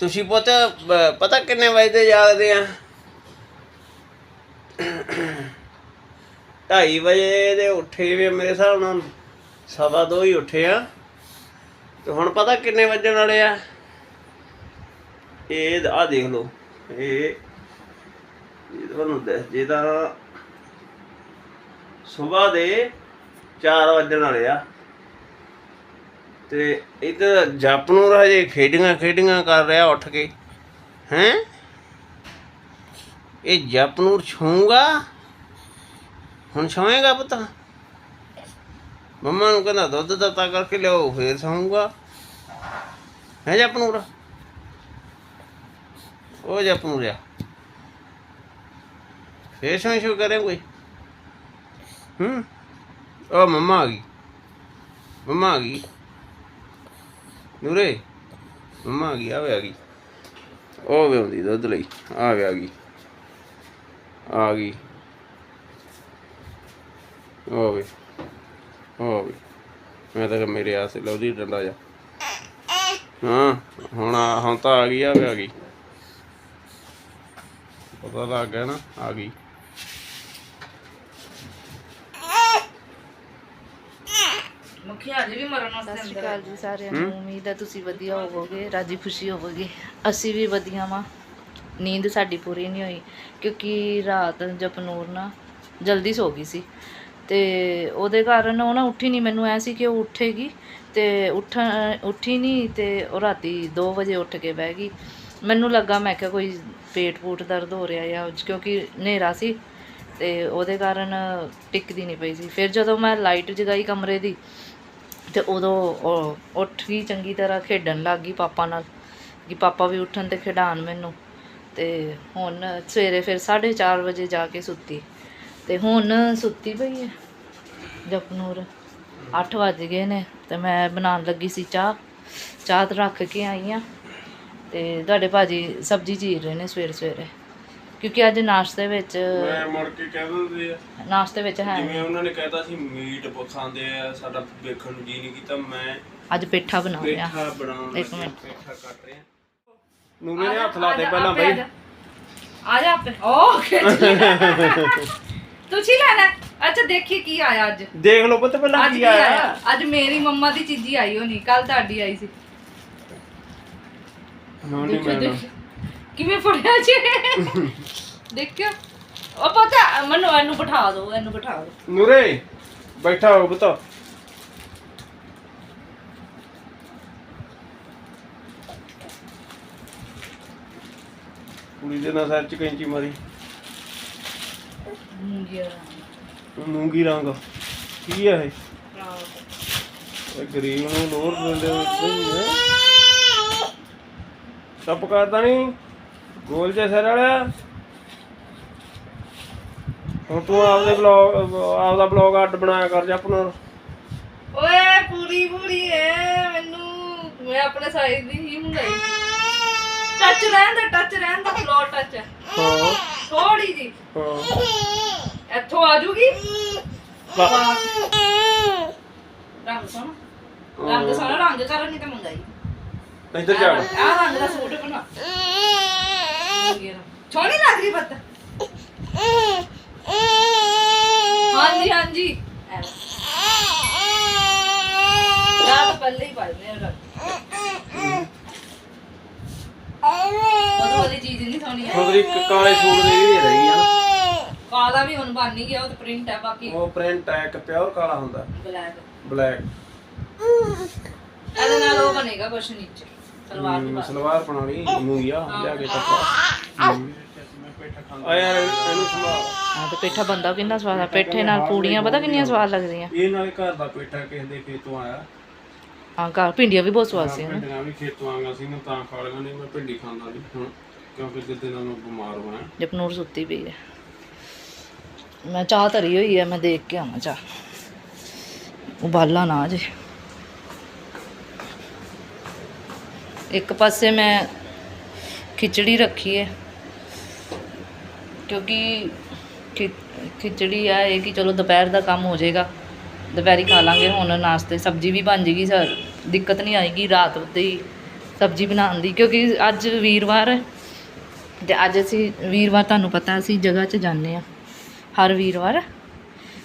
ਤੁਸੀਂ ਪੁੱਤ ਪਤਾ ਕਿੰਨੇ ਵਜੇ ਤੇ ਜਾਗਦੇ ਆ? 2:30 ਵਜੇ ਦੇ ਉੱਠੇ ਵੀ ਮੇਰੇ ਹਿਸਾਬ ਨਾਲ, ਸਵਾ ਦੋ ਹੀ ਉੱਠੇ ਆ। ਤੇ ਹੁਣ ਪਤਾ ਕਿੰਨੇ ਵਜਣ ਵਾਲੇ ਆ? ਇਹ ਆ ਦੇਖ ਲਓ, ਇਹ ਇਹ ਤੁਹਾਨੂੰ ਦੱਸ, ਜੇ ਤਾਂ ਸਵੇਰ ਦੇ 4 ਵਜਣ ਵਾਲੇ ਆ। ਤੇ ਇਧਰ ਜਪ ਨੂੰ ਹਜੇ ਖੇਡੀਆਂ ਖੇਡੀਆਂ ਕਰ ਰਿਹਾ ਉੱਠ ਕੇ। ਹੈ? ਇਹ ਜਪ ਨੂੰ ਛੂੰਗਾ ਹੁਣ ਛਾਵੇਂਗਾ ਪੁੱਤ? ਮੰਮਾ ਨੂੰ ਕਹਿੰਦਾ ਦੁੱਧ ਦਿੱਤਾ ਕਰਕੇ ਲਿਆਓ, ਫੇਰ ਸੌਂਗਾ ਹੈ ਜਪ ਨੂੰ ਉਹ ਜਪ ਨੂੰ ਰਿਆ ਫੇਰ ਸੌਂ ਸ਼ੁਰੂ ਕਰੇ ਕੋਈ? ਹੂੰ? ਉਹ ਮੰਮਾ ਆ ਗਈ। ਮੰਮਾ ਆ ਗਈ। ਨੂਰੇ, ਮੰਮਾ ਆ ਗਈ ਆਵੇ ਆ ਗਈ। ਉਹ ਵੀ ਆਉਂਦੀ ਦੁੱਧ ਲਈ, ਆ ਆ ਗਈ ਆ ਗਈ। ਉਹ ਵੀ ਉਹ ਵੀ, ਮੈਂ ਤਾਂ ਮੇਰੇ ਆਸੇ ਲਉਦੀ ਡੰਡਾ ਜਾ। ਹਾਂ, ਹੁਣ ਹੁਣ ਤਾਂ ਆ ਗਈ, ਆ ਆ ਗਈ। ਪਤਾ ਲੱਗ ਗਿਆ ਨਾ, ਆ ਗਈ। ਮੁਖਿਆ ਜੀ ਵੀ ਮਰਨ ਸਤਿ ਵਾਸਤੇ ਸ਼੍ਰੀ ਅੰਦਰ ਅਕਾਲ ਜੀ ਸਾਰਿਆਂ ਨੂੰ। ਉਮੀਦ ਹੈ ਤੁਸੀਂ ਵਧੀਆ ਹੋਵੋਗੇ ਰਾਜੀ ਖੁਸ਼ੀ ਹੋਵੋਗੇ। ਅਸੀਂ ਵੀ ਵਧੀਆ ਵਾਂ। ਨੀਂਦ ਸਾਡੀ ਪੂਰੀ ਨਹੀਂ ਹੋਈ ਕਿਉਂਕਿ ਰਾਤ ਜਪਨੂਰ ਨਾ ਜਲਦੀ ਸੋ ਗਈ ਸੀ। ਤੇ ਉਹਦੇ ਕਾਰਨ ਉਹ ਨਾ ਉੱਠੀ ਨਹੀਂ ਮੈਨੂੰ ਐ ਸੀ ਕਿ ਉਹ ਉੱਠੇਗੀ ਤੇ ਉੱਠ ਉੱਠੀ ਨਹੀਂ ਤੇ ਉਹ ਰਾਤੀ 2 ਵਜੇ ਉੱਠ ਕੇ ਬਹਿ ਗਈ। ਮੈਨੂੰ ਲੱਗਾ ਮੈਂ ਕਿਹਾ ਕੋਈ ਪੇਟ ਪੂਟ ਦਰਦ ਹੋ ਰਿਹਾ ਜਾਂ ਕਿਉਂਕਿ ਹਨੇਰਾ ਸੀ ਤੇ ਉਹਦੇ ਕਾਰਨ ਟਿਕਦੀ ਨਹੀਂ ਪਈ ਸੀ। ਫਿਰ ਜਦੋਂ ਮੈਂ ਲਾਈਟ ਜਗਾਈ ਕਮਰੇ ਦੀ ਅਤੇ ਉਦੋਂ ਉਹ ਉੱਠ ਗਈ ਚੰਗੀ ਤਰ੍ਹਾਂ, ਖੇਡਣ ਲੱਗ ਗਈ ਪਾਪਾ ਨਾਲ ਕਿ ਪਾਪਾ ਵੀ ਉੱਠਣ ਅਤੇ ਖਿਡਾਣ ਮੈਨੂੰ। ਅਤੇ ਹੁਣ ਸਵੇਰੇ ਫਿਰ 4:30 ਵਜੇ ਜਾ ਕੇ ਸੁੱਤੀ। ਅਤੇ ਹੁਣ ਸੁੱਤੀ ਪਈ ਹੈ ਜਪਨੂਰ। ਅੱਠ ਵੱਜ ਗਏ ਨੇ ਤੇ ਮੈਂ ਬਣਾਉਣ ਲੱਗੀ ਸੀ ਚਾਹ। ਚਾਹ ਰੱਖ ਕੇ ਆਈ ਆ। ਤੇ ਤੁਹਾਡੇ ਭਾਜੀ ਸਬਜ਼ੀ ਚੀਰ ਰਹੇ ਨੇ ਸਵੇਰੇ ਸਵੇਰੇ ਕਿਉਂਕਿ ਅੱਜ ਨਾਸ਼ਤੇ ਵਿੱਚ ਮੈਂ ਮੁੜ ਕੇ ਕਹਿ ਦਿੰਦੇ ਆ। ਨਾਸ਼ਤੇ ਵਿੱਚ ਹੈ। ਜਿਵੇਂ ਉਹਨਾਂ ਨੇ ਕਹਿਤਾ ਸੀ ਮੀਟ ਖਾਂਦੇ ਆ ਸਾਡਾ ਵੇਖਣ ਨੂੰ ਜੀ ਨਹੀਂ ਕੀਤਾ ਮੈਂ ਅੱਜ ਪੇਠਾ ਬਣਾ ਰਿਹਾ ਪੇਠਾ ਬਣਾਉਣ ਇੱਕ ਮਿੰਟ। ਪੇਠਾ ਕੱਟ ਰਿਹਾ ਨੇ ਹੱਥ ਲਾ ਦੇ ਪਹਿਲਾਂ ਬਈ। ਆ ਜਾ ਆਪੇ। ਓ ਖਿੱਚ ਲਿਆ। ਤੁਸੀਂ ਲੈਣਾ ਅੱਛਾ ਦੇਖੀ ਕੀ ਆਇਆ ਅੱਜ। ਦੇਖ ਲਓ ਪੁੱਤ ਪਹਿਲਾਂ ਕੀ ਆਇਆ। ਅੱਜ ਮੇਰੀ ਮੰਮਾ ਦੀ ਚੀਜ਼ੀ ਆਈ ਹੋਣੀ ਕੱਲ ਤੁਹਾਡੀ ਆਈ ਸੀ। ਹਾਂ ਨਹੀਂ ਮੈਂ। ਕਿਵੇਂ ਫੜਿਆ ਜੀ? ਦੇਖਿਓ। ਉਹ ਪਤਾ ਮੈਨੂੰ ਇਹਨੂੰ ਬਿਠਾ ਦਿਓ ਇਹਨੂੰ ਬਿਠਾ ਦਿਓ ਨੂਰੇ ਬੈਠਾ ਹੋ ਪੁੱਤ। ਕੁੜੀ ਦੇ ਨਾਲ ਸਿਰ ਚ ਕੈਂਚੀ ਮਾਰੀ। ਮੁੰਗੀਆ ਮੂੰਗੀ ਰੰਗ। ਕੀ ਹੈ ਇਹ? ਇਹ ਗਰੀਬ ਨੂੰ ਲੋਰ ਦਿੰਦੇ ਹੁੰਦੇ ਸੱਪ ਕਰਦਾ ਨਹੀਂ ਗੋਲ ਜਿਹਾ ਸਿਰ ਵਾਲਿਆ। ਹੁਣ ਤੂੰ ਆਪਦੇ ਬਲੌਗ ਆਪਦਾ ਬਲੌਗ ਅੱਡ ਬਣਾਇਆ ਕਰ ਜਾ ਆਪਣਾ ਓਏ ਪੂਰੀ ਪੂਰੀ ਐ ਮੈਨੂੰ ਮੈਂ ਆਪਣੇ ਸਾਈਜ਼ ਦੀ ਹੀ ਹੁੰਦਾਈ ਟੱਚ ਰਹਿਣ ਦਾ ਟੱਚ ਰਹਿਣ ਦਾ ਫਲੋਰ ਟੱਚ ਹਾਂ। ਥੋੜੀ ਜੀ। ਹਾਂ। ਇੱਥੋਂ ਆ ਜੂਗੀ? ਰੰਗ ਸੋਹਣਾ। ਰੰਗ ਸੋਹਣਾ ਰੰਗ ਕਰਨ ਨਹੀਂ ਤੇ ਮੰਗਾਈ। ਇੱਧਰ ਜਾ। ਆ ਰੰਗ ਦਾ ਸੂਟ ਬਣਾ ਛੋਣੀ ਲੱਗ ਰਹੀ ਬੱਤ ਹਾਂਜੀ ਹਾਂਜੀ। ਰਾਤ ਪਹਿਲੇ ਹੀ ਪਾਇਨੇ ਰੰਗ ਉਹ ਵਾਲੀ ਚੀਜ਼ ਨਹੀਂ ਸੋਹਣੀ ਹੈ ਖੁਦਰੀ ਇੱਕ ਕਾਲੇ ਸੂਟ ਦੀ ਵੀ ਰਹੀ ਆ ਕਾਲਾ ਵੀ ਹੁਣ ਬਣ ਨਹੀਂ ਗਿਆ ਉਹ ਤੇ ਪ੍ਰਿੰਟ ਹੈ ਬਾਕੀ। ਉਹ ਪ੍ਰਿੰਟ ਹੈ ਇੱਕ ਪਿਓਰ ਕਾਲਾ ਹੁੰਦਾ। ਬਲੈਕ। ਬਲੈਕ। ਇਹਦੇ ਨਾਲ ਉਹ ਬਣੇਗਾ ਕੁਛ ਨੀਚੇ। ਸਲਵਾਰ ਦੀ ਬਾਤ। ਸਲਵਾਰ ਬਣਾ ਲਈ ਮੂੰਗੀਆ ਲਿਆ ਕੇ ਕੱਪੜਾ ਆ ਯਾਰ ਇਹਨੂੰ ਸੰਭਾਲ ਹਾਂ ਤੇ ਪੇਠਾ ਬੰਦਾ ਕਿੰਨਾ ਸਵਾਦ ਆ। ਪੇਠੇ ਨਾਲ ਪੂੜੀਆਂ ਪਤਾ ਕਿੰਨੀਆਂ ਸਵਾਦ ਲੱਗਦੀਆਂ? ਇਹ ਨਾਲੇ ਘਰ ਦਾ ਪੇਠਾ ਕਿਸੇ ਦੇ ਖੇਤੋਂ ਆਇਆ। ਹਾਂ ਘਰ ਭਿੰਡੀਆਂ ਵੀ ਬਹੁਤ ਸਵਾਦ ਸੀ ਹਨਾ। ਭਿੰਡੀਆਂ ਵੀ ਖੇਤੋਂ ਆਈਆਂ ਸੀ ਮੈਂ ਤਾਂ ਖਾ ਲਈਆਂ ਨਹੀਂ ਮੈਂ ਭਿੰਡੀ ਖਾਂਦਾ ਨਹੀਂ ਹੁਣ ਕਿਉਂਕਿ ਜਿੱਦੇ ਨਾਲ ਮੈਂ ਬਿਮਾਰ ਹੋਇਆ ਜਪਨੂਰ ਸੁੱਤੀ ਪਈ ਹੈ ਮੈਂ ਚਾਹ ਧਰੀ ਹੋਈ ਹੈ ਮੈਂ ਦੇਖ ਕੇ ਆਵਾਂ ਚਾਹ। ਉਬਾਲਾ ਨਾ ਜੇ। ਇੱਕ ਪਾਸੇ ਮੈਂ ਖਿਚੜੀ ਰੱਖੀ ਹੈ, ਕਿਉਂਕਿ ਖਿ- ਖਿਚੜੀ ਆ ਇਹ ਕਿ ਚਲੋ ਦੁਪਹਿਰ ਦਾ ਕੰਮ ਹੋ ਜਾਏਗਾ, ਦੁਪਹਿਰੀ ਖਾ ਲਾਂਗੇ, ਹੁਣ ਨਾਸ਼ਤੇ, ਸਬਜ਼ੀ ਵੀ ਬਣ ਜੇਗੀ ਸਰ, ਦਿੱਕਤ ਨਹੀਂ ਆਏਗੀ ਰਾਤ ਦੀ ਸਬਜ਼ੀ ਬਣਾਉਣ ਦੀ, ਕਿਉਂਕਿ ਅੱਜ ਵੀਰਵਾਰ ਹੈ, ਤੇ ਅੱਜ ਅਸੀਂ ਵੀਰਵਾਰ ਤੁਹਾਨੂੰ ਪਤਾ ਅਸੀਂ ਜਗ੍ਹਾ 'ਚ ਜਾਂਦੇ ਆ ਹਰ ਵੀਰਵਾਰ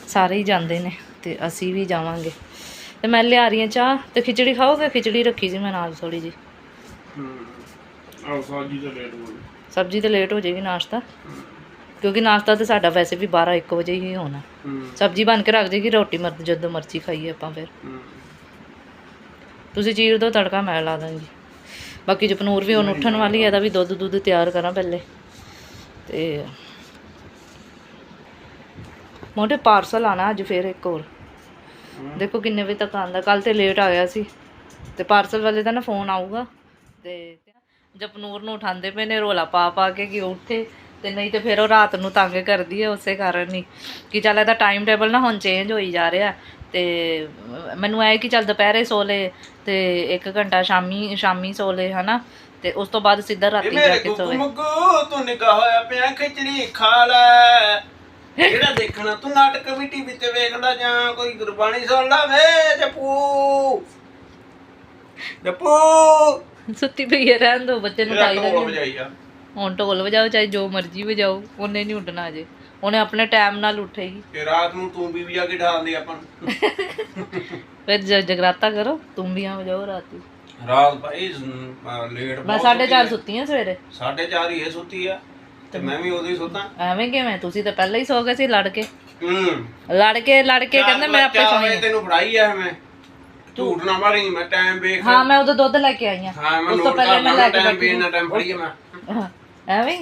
ਸਾਰੇ ਹੀ ਜਾਂਦੇ ਨੇ, ਤੇ ਅਸੀਂ ਵੀ ਜਾਵਾਂਗੇ, ਤੇ ਮੈਂ ਲਿਆ ਰਹੀ ਹਾਂ ਚਾਹ, ਤੇ ਖਿਚੜੀ ਖਾਓਗੇ ਖਿਚੜੀ ਰੱਖੀ ਸੀ ਮੈਂ ਨਾਲ ਥੋੜੀ ਜੀ ਆਹ ਸਾਜੀ ਦਾ ਲੇਟ ਹੋ ਸਬਜ਼ੀ ਤੇ ਲੇਟ ਹੋ ਜਾਏਗੀ ਨਾਸ਼ਤਾ। ਕਿਉਂਕਿ ਨਾਸ਼ਤਾ ਤੇ ਸਾਡਾ ਵੈਸੇ ਵੀ 12 1 ਵਜੇ ਹੀ ਹੋਣਾ। ਹੂੰ। ਸਬਜ਼ੀ ਬਣ ਕੇ ਰੱਖ ਜੇਗੀ ਰੋਟੀ ਮਰ ਜਦੋਂ ਮਰਜ਼ੀ ਖਾਈਏ ਆਪਾਂ ਫਿਰ। ਤੁਸੀਂ ਚੀਰ ਦੋ ਤੜਕਾ ਮੈਂ ਲਾ ਦਾਂਗੀ। ਬਾਕੀ ਜਪਨੂਰ ਵੀ ਹੁਣ ਉੱਠਣ ਵਾਲੀ ਹੈ ਇਹਦਾ ਵੀ ਦੁੱਧ ਦੁੱਧ ਤਿਆਰ ਕਰਾਂ ਪਹਿਲੇ। ਤੇ ਮੋਟੇ ਪਾਰਸਲ ਆਣਾ ਅੱਜ ਫੇਰ ਇੱਕ ਹੋਰ। ਦੇਖੋ ਕਿੰਨੇ ਵਜੇ ਤੱਕ ਆਂਦਾ ਕੱਲ ਤੇ ਲੇਟ ਆ ਗਿਆ ਸੀ। ਤੇ ਪਾਰਸਲ ਵਾਲੇ ਦਾ ਨਾ ਫੋਨ ਆਊਗਾ। ਤੇ ਜਪਨੂਰ ਨੂੰ ਉਠਾਉਂਦੇ ਪਏ ਨੇ ਰੋਲਾ ਪਾ ਪਾ ਕੇ ਕਿ ਉੱਠੇ ਤੇ ਨਹੀਂ ਤੇ ਫਿਰ ਉਹ ਰਾਤ ਨੂੰ ਤੰਗ ਕਰਦੀ ਹੈ ਉਸੇ ਕਾਰਨ ਹੀ ਕਿ ਚੱਲ ਇਹਦਾ ਟਾਈਮ ਟੇਬਲ ਨਾ ਹੁਣ ਚੇਂਜ ਹੋਈ ਜਾ ਰਿਹਾ ਤੇ ਮੈਨੂੰ ਐ ਕਿ ਚੱਲ ਦੁਪਹਿਰੇ ਸੋ ਲੇ ਤੇ 1 ਘੰਟਾ ਸ਼ਾਮੀ ਸ਼ਾਮੀ ਸੋ ਲੇ ਹਨਾ? ਤੇ ਉਸ ਤੋਂ ਬਾਅਦ ਸਿੱਧਾ ਰਾਤੀ ਜਾ ਕੇ ਸੋਵੇ। ਮੁੱਕੂ ਤੂੰ ਨਿਕਾ ਹੋਇਆ ਪਿਆ ਖਿਚੜੀ ਖਾ ਲੈ। ਜਿਹੜਾ ਦੇਖਣਾ ਤੂੰ ਨਾਟਕ ਵੀ ਟੀਵੀ ਤੇ ਵੇਖਦਾ ਜਾਂ ਕੋਈ ਗੁਰਬਾਣੀ ਸੁਣਦਾ ਵੇ ਜਪੂ। ਜਪੂ। ਸੁੱਤੀ ਪਈ ਹੈ ਰਹਿਣ ਦੋ ਬੱਚੇ ਨੂੰ ਉਠਾਈ ਦਾ ਨਹੀਂ ਵਜਾਈ ਆ। ਹੁਣ ਢੋਲ ਵਜਾਓ ਚਾਹੇ ਜੋ ਮਰਜ਼ੀ ਵਜਾਓ ਉਹਨੇ ਨਹੀਂ ਉੱਡਣਾ ਅਜੇ। ਉਹਨੇ ਆਪਣੇ ਟਾਈਮ ਨਾਲ ਉੱਠੇਗੀ। ਤੇ ਰਾਤ ਨੂੰ ਤੂੰ ਵੀ ਵੀ ਆ ਕੇ ਢਾਲਦੀ ਆਪਾਂ ਨੂੰ। ਫਿਰ ਜ- ਜਗਰਾਤਾ ਕਰੋ ਤੁਮ ਵੀ ਆ ਵਜਾਓ ਰਾਤੀ। ਰਾਤ ਭਾਈ ਲੇਟ ਮੈਂ 4:30 ਸੁੱਤੀ ਆ। ਸਵੇਰੇ। 4:30 ਹੀ ਇਹ ਸੁੱਤੀ ਆ ਤੇ ਮੈਂ ਵੀ ਉਦੋਂ ਹੀ ਸੁੱਤਾ। ਐਵੇਂ ਕਿਵੇਂ? ਤੁਸੀਂ ਤਾਂ ਪਹਿਲਾਂ ਹੀ ਸੋ ਗਏ ਸੀ ਲੜ ਕੇ। ਹੂੰ। ਲੜ ਕੇ ਲੜ ਕੇ ਕਹਿੰਦੇ ਮੈਂ ਆਪੇ ਚਾਰ ਵਜੇ ਤੈਨੂੰ ਫੜਾਈ ਆ ਮੈਂ। ਝੂਠ ਨਾ ਮਾਰੀ ਮੈਂ ਟਾਈਮ ਵੇਖ ਹਾਂ ਮੈਂ ਉਦੋਂ ਦੁੱਧ ਲੈ ਕੇ ਆਈ ਆ। ਹਾਂ ਮੈਂ ਉਸ ਤੋਂ ਪਹਿਲੇ ਮੈਂ ਲੈ ਕੇ ਟਾਈਮ ਬੈਠੀ ਵੀ ਇੰਨਾ ਟਾਈਮ ਫੜੀ ਆ ਮੈਂ। ਹਾਂ, ਐਵੇਂ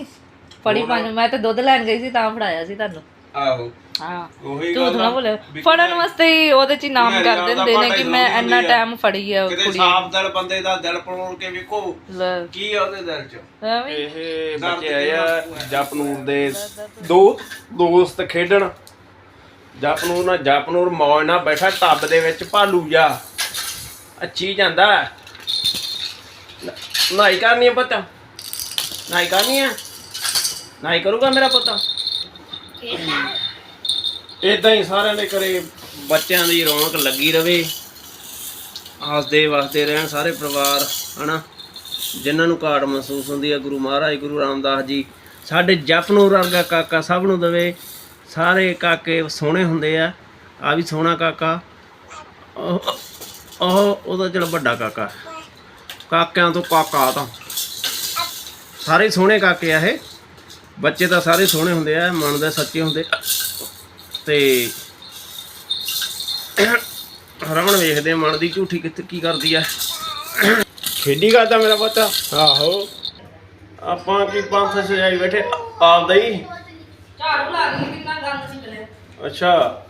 ਫੜੀ ਪੰਜ ਮੈਂ ਤਾਂ ਦੁੱਧ ਲੈਣ ਗਈ ਸੀ ਤਾਂ ਫੜਾਇਆ ਸੀ ਤੁਹਾਨੂੰ। ਆਹੋ। ਹਾਂ ਉਹੀ ਤੂੰ ਆ। ਬੋਲੇ ਫੜਨ ਵਾਸਤੇ ਹੀ ਉਹਦੇ ਚ ਨਾਮ ਕਰ ਦਿੰਦੇ ਨੇ ਕਿ ਮੈਂ ਇੰਨਾ। ਟਾਈਮ ਫੜੀ ਆ ਕਿਤੇ ਕੁੜੀ। ਸਾਫ਼ ਦਿਲ ਬੰਦੇ ਦਾ ਦਿਲ ਪਰੋੜ ਕੇ ਵੇਖੋ। ਕੀ ਆ ਉਹਦੇ ਦਿਲ 'ਚ। ਇਹ ਬੱਚੇ ਆਏ ਆ ਜਪਨੂਰ ਦੇ ਦੋ ਦੋਸਤ ਖੇਡਣ। ਜਪਨੂਰ ਨਾਲ ਜਪਨੂਰ ਮੌਜ ਨਾਲ ਬੈਠਾ ਟੱਬ ਦੇ ਵਿੱਚ ਭਾਲੂ ਜਾ। ਅੱਛੀ ਜਾਂਦਾ। ਨਾਈ ਕਰਨੀ ਆ ਪੁੱਤ। ਨਾਈ ਕਰਨੀ ਆ? ਨਾਈ ਕਰੂਗਾ ਮੇਰਾ ਪੁੱਤ? ਇਦਾਂ ਹੀ ਸਾਰਿਆਂ ਦੇ ਘਰੇ ਬੱਚਿਆਂ ਦੀ ਰੌਣਕ ਲੱਗੀ ਰਵੇ। ਹੱਸਦੇ ਵਸਦੇ ਰਹਿਣ ਸਾਰੇ ਪਰਿਵਾਰ, ਹਨਾ? ਜਿਨ੍ਹਾਂ ਨੂੰ ਘਾਟ ਮਹਿਸੂਸ ਹੁੰਦੀ ਹੈ ਗੁਰੂ ਮਹਾਰਾਜ, ਗੁਰੂ ਰਾਮਦਾਸ ਜੀ, ਸਾਡੇ ਜਪ ਜਪਨੂਰ ਵਰਗਾ ਕਾਕਾ ਸਭ ਨੂੰ ਦਵੇ। ਸਾਰੇ ਕਾਕੇ ਸੋਹਣੇ ਹੁੰਦੇ ਆ। ਆ ਵੀ ਸੋਹਣਾ ਕਾਕਾ। ਉਹ ਉਹ ਉਹਦਾ ਜਿਹੜਾ ਵੱਡਾ ਕਾਕਾ। ਕਾਕਿਆਂ ਤੋਂ ਕਾਕਾ ਆ ਤਾਂ। ਸਾਰੇ ਸੋਹਣੇ ਕਾਕੇ ਆ ਇਹ। ਬੱਚੇ ਤਾਂ ਸਾਰੇ ਸੋਹਣੇ ਹੁੰਦੇ ਆ ਮਨ ਦੇ ਸੱਚੇ ਹੁੰਦੇ। ਤੇ ਰਮਣ ਵੇਖਦੇ ਮਨ ਦੀ ਝੂਠੀ ਕਿੱਥੇ ਕੀ ਕਰਦੀ ਆ। ਖੇਡੀ ਕਰਦਾ ਮੇਰਾ ਪੁੱਤ। ਆਹੋ। ਆਪਾਂ ਕੀ ਪੰਥ ਸਜਾਈ ਬੈਠੇ? ਆਪਦਾ ਹੀ। ਝਾੜੂ ਲਾ ਗਈ ਕਿੰਨਾ ਗੰਦ ਨਿਕਲਿਆ। ਅੱਛਾ।